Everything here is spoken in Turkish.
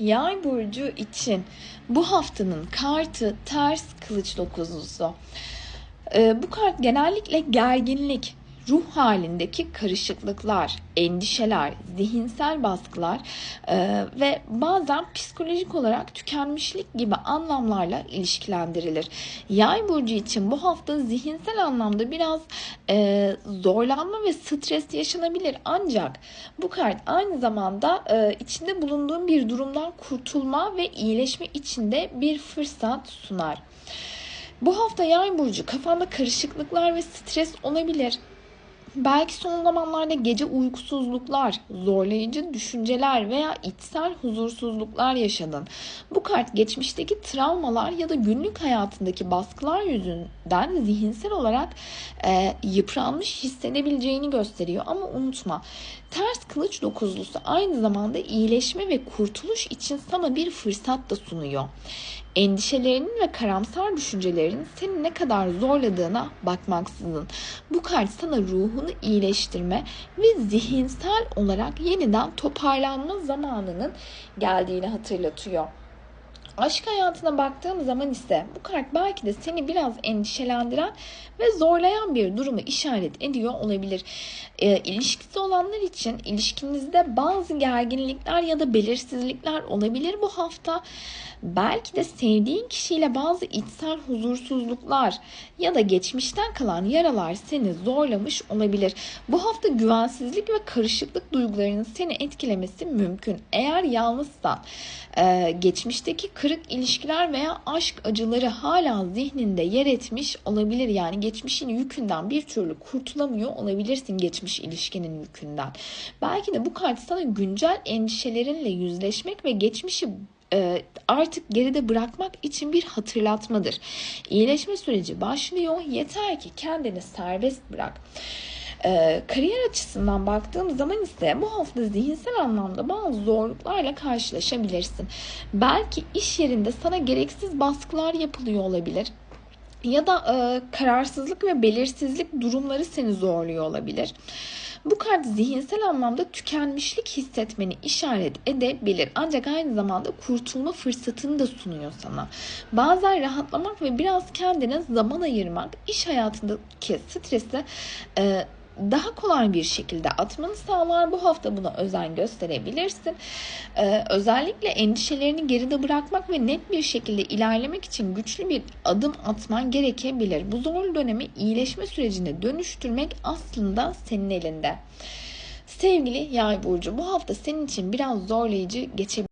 Yay burcu için bu haftanın kartı ters kılıç dokuzlusu. Ee, bu kart genellikle gerginlik, ruh halindeki karışıklıklar, endişeler, zihinsel baskılar e, ve bazen psikolojik olarak tükenmişlik gibi anlamlarla ilişkilendirilir. Yay burcu için bu hafta zihinsel anlamda biraz e, zorlanma ve stres yaşanabilir. Ancak bu kart aynı zamanda e, içinde bulunduğun bir durumdan kurtulma ve iyileşme içinde bir fırsat sunar. Bu hafta yay burcu kafanda karışıklıklar ve stres olabilir. Belki son zamanlarda gece uykusuzluklar, zorlayıcı düşünceler veya içsel huzursuzluklar yaşadın. Bu kart geçmişteki travmalar ya da günlük hayatındaki baskılar yüzünden zihinsel olarak e, yıpranmış hissedebileceğini gösteriyor. Ama unutma ters kılıç dokuzlusu aynı zamanda iyileşme ve kurtuluş için sana bir fırsat da sunuyor. Endişelerinin ve karamsar düşüncelerin seni ne kadar zorladığına bakmaksızın bu kart sana ruhunu iyileştirme ve zihinsel olarak yeniden toparlanma zamanının geldiğini hatırlatıyor. Aşk hayatına baktığım zaman ise bu kart belki de seni biraz endişelendiren ve zorlayan bir durumu işaret ediyor olabilir. E, ilişkisi olanlar için ilişkinizde bazı gerginlikler ya da belirsizlikler olabilir bu hafta. Belki de sevdiğin kişiyle bazı içsel huzursuzluklar ya da geçmişten kalan yaralar seni zorlamış olabilir. Bu hafta güvensizlik ve karışıklık duygularının seni etkilemesi mümkün. Eğer yalnızsan e, geçmişteki kırık ilişkiler veya aşk acıları hala zihninde yer etmiş olabilir. Yani geçmişin yükünden bir türlü kurtulamıyor olabilirsin geçmiş ilişkinin yükünden. Belki de bu kart sana güncel endişelerinle yüzleşmek ve geçmişi e, artık geride bırakmak için bir hatırlatmadır. İyileşme süreci başlıyor. Yeter ki kendini serbest bırak. E, kariyer açısından baktığım zaman ise bu hafta zihinsel anlamda bazı zorluklarla karşılaşabilirsin. Belki iş yerinde sana gereksiz baskılar yapılıyor olabilir ya da e, kararsızlık ve belirsizlik durumları seni zorluyor olabilir. Bu kart zihinsel anlamda tükenmişlik hissetmeni işaret edebilir. Ancak aynı zamanda kurtulma fırsatını da sunuyor sana. Bazen rahatlamak ve biraz kendine zaman ayırmak iş hayatındaki stresi e, daha kolay bir şekilde atmanı sağlar. Bu hafta buna özen gösterebilirsin. Ee, özellikle endişelerini geride bırakmak ve net bir şekilde ilerlemek için güçlü bir adım atman gerekebilir. Bu zorlu dönemi iyileşme sürecine dönüştürmek aslında senin elinde. Sevgili Yay burcu bu hafta senin için biraz zorlayıcı geçebilir.